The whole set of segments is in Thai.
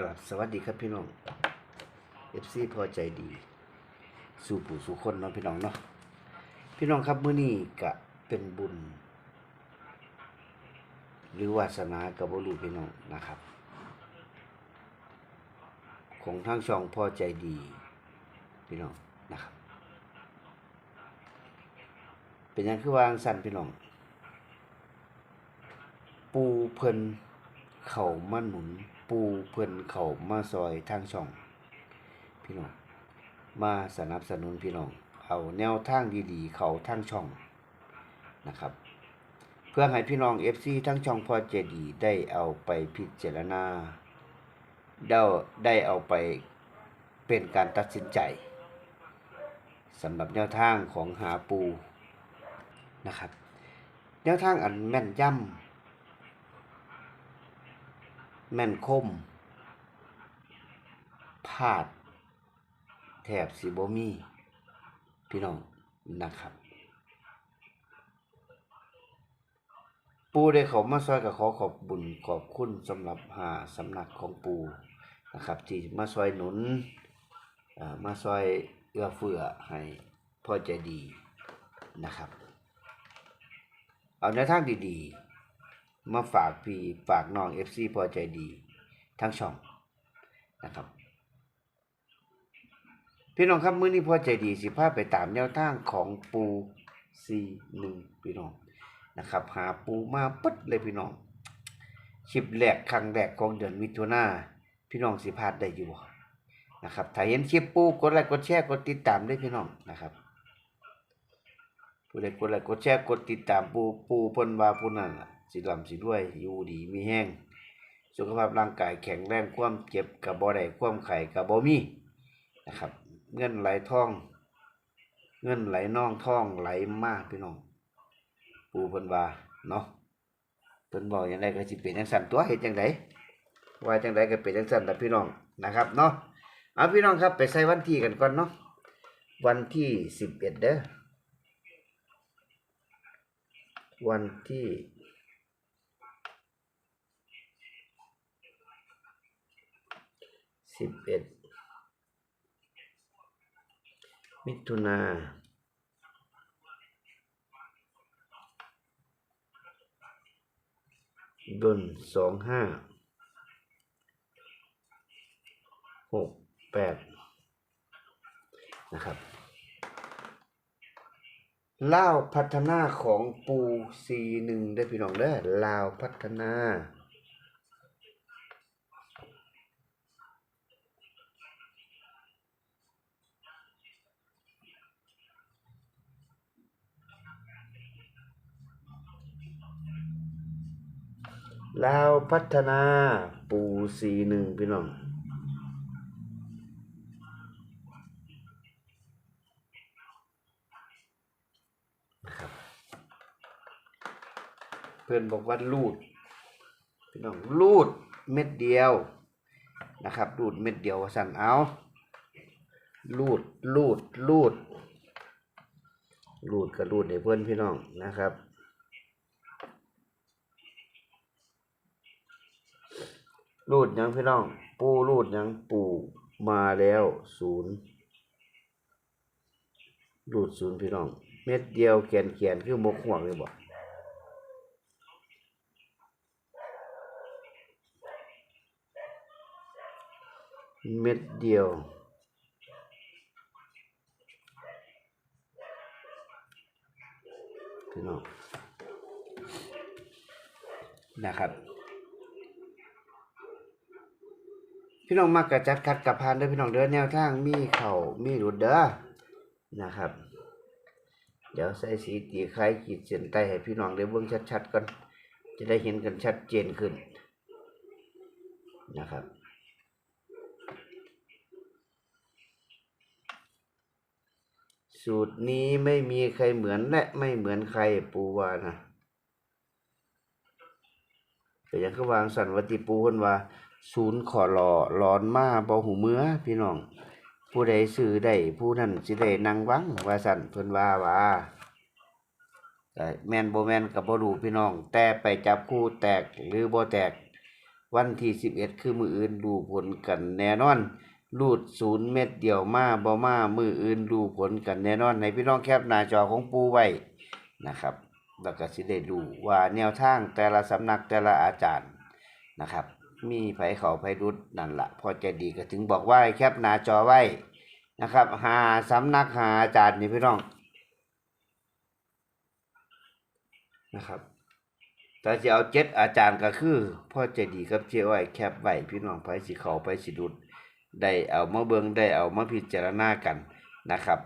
กราบสวัสดีครับพี่น้อง FC พอใจดี สู่ผู้สู่คนเนาะพี่น้องเนาะพี่น้องครับมื้อนี้ก็เป็นบุญ หรือวาสนากับบรูพี่น้องนะครับ ของทางช่องพอใจดี พี่น้องนะครับ เป็นยังคือวางสั่นพี่น้อง ปูเพิ่นเข้ามาหนุน ปูเพิ่นเขามาซอยทางช่อง พี่น้องมาสนับสนุนพี่น้องเอาแนวทางดีๆ เขาทางช่องนะครับ เพื่อให้พี่น้อง FC ทั้งช่องพอเจดีได้เอาไปพิจารณาได้ได้เอาไปเป็นการตัดสินใจสำหรับแนวทางของหาปูนะครับ แนวทางอันแม่นย่ำ แม่นคมพาด แถบสีโบมีพี่น้องนะครับ ปูได้เขามาซอยกับขอขอบบุญขอบคุณสำหรับหาสำนักของปูนะครับที่มาซอยหนุนเอ่อมาซอยเอื้อเฟื้อให้พ่อใจดีนะครับ เอาแนทางดีๆ มาฝากพี่ฝากน้อง FC พอใจดีทั้งช่องนะครับ พี่น้องครับมื้อนี้พอใจดีสิพาไปตามแนวทางของปูซีหนึ่งพี่น้องนะครับ หาปูมาปึ๊ดเลยพี่น้องคลิปแรกครั้งแรกของเดือนมิถุนาพี่น้องสิพลาดได้อยู่นะครับถ้าเห็นคลิปปูกดไลค์กดแชร์กดติดตามได้พี่น้องนะครับผู้ใดกดไลค์กดแชร์กดติดตามปูปูเพิ่นว่าผู้นั้นน่ะ สิร่ำสิรวยอยู่ดีมีแห้งสุขภาพร่างกายแข็งแรงความเจ็บก็บ่ได้ความไข้ก็บ่มีนะครับ เงินไหลท่อง เงินไหลน่องท่องไหลมากพี่น้อง ปูเพิ่นว่าเนาะเพิ่นบอกอย่างไรก็สิเป็นจังซั่นตัวเฮ็ดจังไดว่าจังไดก็เป็นจังซั่นล่พี่น้องนะครับเนาะเอาพี่น้องครับไปใส่วันที่กันก่อนเนาะวันที่11เด้อวันที่ สิบเอ็ดมิถุนาดนสองห้าหกแปดนะครับลาวพัฒนาของปูซีหนึ่งได้พี่น้องเด้อลาวพัฒนา ลาวพัฒนาปูสีหนึ่งพี่น้องนะครับเพื่อนบอกว่าลูดพี่น้องลูดเม็ดเดียวนะครับลูดเม็ดเดียวสั่นเอาลูดลูดลูดลูดกับลูดให้เพื่อนพี่น้องนะครับ รูดยังพี่น้อง ปูรูดยังปูมาแล้วศูนย์รูดศูนย์พี่น้อง เม็ดเดียวแขนแขนคือหมกห่วงเลยบอกเม็ดเดียว พี่น้องนะครับ พี่น้องมักกระจัดคัดกับพานเด้อพี่น้องเด้อแนวทางมีเข่ามีหลุดเด้อนะครับ เดี๋ยวใส่สีตีไข่ขีดเส้นใต้ให้พี่น้องได้เบิ่งชัดๆก่อนจะได้เห็นกันชัดเจนขึ้นนะครับสูตรนี้ไม่มีใครเหมือนและไม่เหมือนใครปูวานะแต่ยังคือวางสันวัติปูเพิ่นว่า ศูนย์ขอรอร้อนมาบ่หูเมือพี่น้อง ผู้ใดซื้อได้ผู้นั้นสิได้นั่งวังว่าสั่นเพิ่นว่าว่าแม่นบ่แมนก็บ่รูพี่น้อง แต่ไปจับคู่แตกหรือบ่แตก วันที่สิบเอ็ดคือมืออื่นดูผลกันแน่นอนรูดศูนย์เม็ดเดียวมาบ่มามืออื่นดูผลกันแน่นอนในพี่น้องแคปหน้าจอของปูไว้นะครับแล้วก็สิได้ดูว่าแนวทางแต่ละสำนักแต่ละอาจารย์นะครับ มีไผเขาไผรุดนั่นละพอใจะดีก็ถึงบอกว่าให้แคปหน้าจอไว้นะครับ หาสำนักหาอาจารย์นี่พี่น้องนะครับแต่จะเอาเจ็ดอาจารย์ก็คือพ่อใจดีกับเจ้อ้อยแคปไว้พี่น้องไผสิเขาไผสิดุดได้เอามาเบิงได้เอามาพิจารณากันนะครับ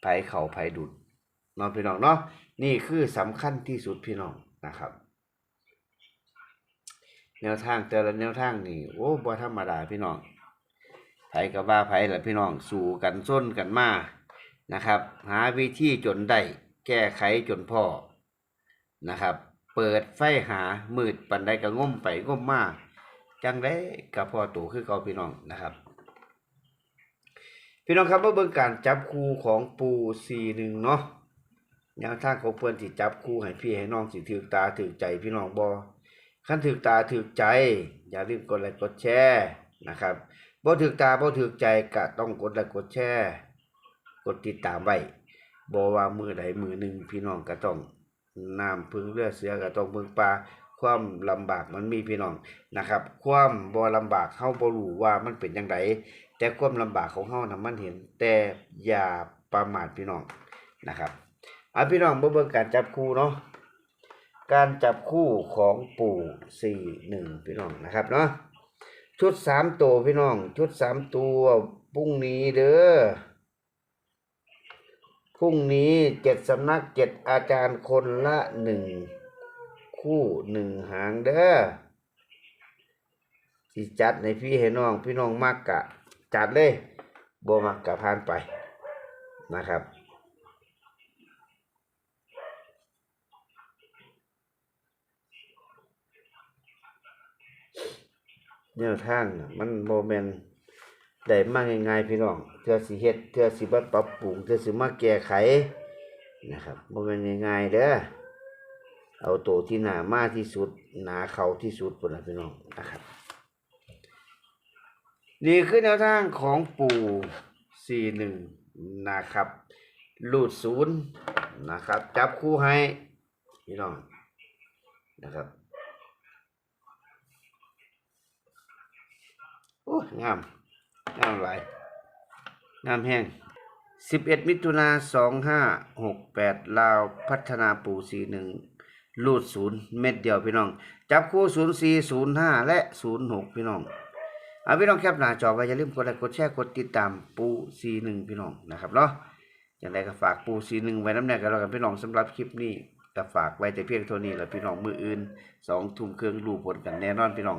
ไผเขาไผดุดน้องพี่น้องเนาะนี่คือสำคัญที่สุดพี่น้องนะครับ แนวทางแต่ละแนวทางนี่โอ้บ่ธรรมดาพี่น้องไผกับว่าไผละพี่น้องสู่กันส้นกันมานะครับ หาวิธีจนได้แก้ไขจนพอนะครับ เปิดไฟหามืดปันใดก็ง่มไปง่มมาจังได้กับพอตัวคือเกาพี่น้องนะครับ พี่น้องครับเมาเบิ่งการจับคู่ของปูซีหนึ่งเนาะแนวทางของเพื่อนที่จับคู่ให้พี่ให้น้องสิถือตาถือใจพี่น้องบอ ขั้นถือตาถือใจ อย่าลืมกดไลค์กดแชร์นะครับบ่ถือตาบ่ถือใจก็ต้องกดไลค์กดแชร์กดติดตามไว้บ่ว่ามือใดมือหนึ่งพี่น้องก็ต้องน้ำพึ่งเรือเสือก็ต้องพึ่งปลาความลำบากมันมีพี่น้องนะครับ ความบ่ลำบากเฮาบ่รู้ว่ามันเป็นจังไดแต่ความลำบากของเฮานะมันเห็น แต่อย่าประมาทพี่น้องนะครับเอาพี่น้องมาเบิ่งการจับคู่เนาะ การจับคู่ของปู่สี่หนึ่งพี่น้องนะครับเนาะชุดสามตัวพี่น้อง ชุดสามตัวพรุ่งนี้เด้อพรุ่งนี้เจ็ดสำนักเจ็ดอาจารย์คนละหนึ่งคู่หนึ่งหางเด้อสิจัดในพี่ให้น้อง พี่น้องมากกะ จัดเลยบ่มักกะผ่านไปนะครับ แนวทางน่ะมันโมเมนได้มาง่ายๆพี่น้องเทื่อสิเฮ็ดเทื่อสิบ่ปรับปรุงเทื่อสิมาแก้ไขนะครับโมเมนง่ายๆเด้อเอาตัวที่หนามากที่สุด หนาเขาที่สุดพุ่นน่ะพี่น้องนะครับนี่คือแนวทางของปู่สี่หนึ่งนะครับลูดศูนย์นะครับ จับคู่ให้พี่น้องนะครับ โอ้งาม งามหลาย งามแห้งสิบเอ็ดมิถุนาสองห้าหกแปดลาวพัฒนาปู่สี่หนึ่งลูดศูนย์เม็ดเดียวพี่น้อง จับคู่ศูนย์สี่ศูนย์ห้าและศูนย์หกพี่น้องเอาพี่น้องแคปหน้าจอไว้อย่าลืมกดไลค์กดแชร์กดติดตามปูซีหนึ่งพี่น้องนะครับเนาะอย่างไรก็ฝากปูซีหนึ่งไว้น้ำแน่กันแล้วกันพี่น้องสำหรับคลิปนี้ก็ฝากไว้แต่เพียงเท่านี้แหละพี่น้องมืออื่นสองทุ่มเครื่องรูผลกันแน่นอนพี่น้อง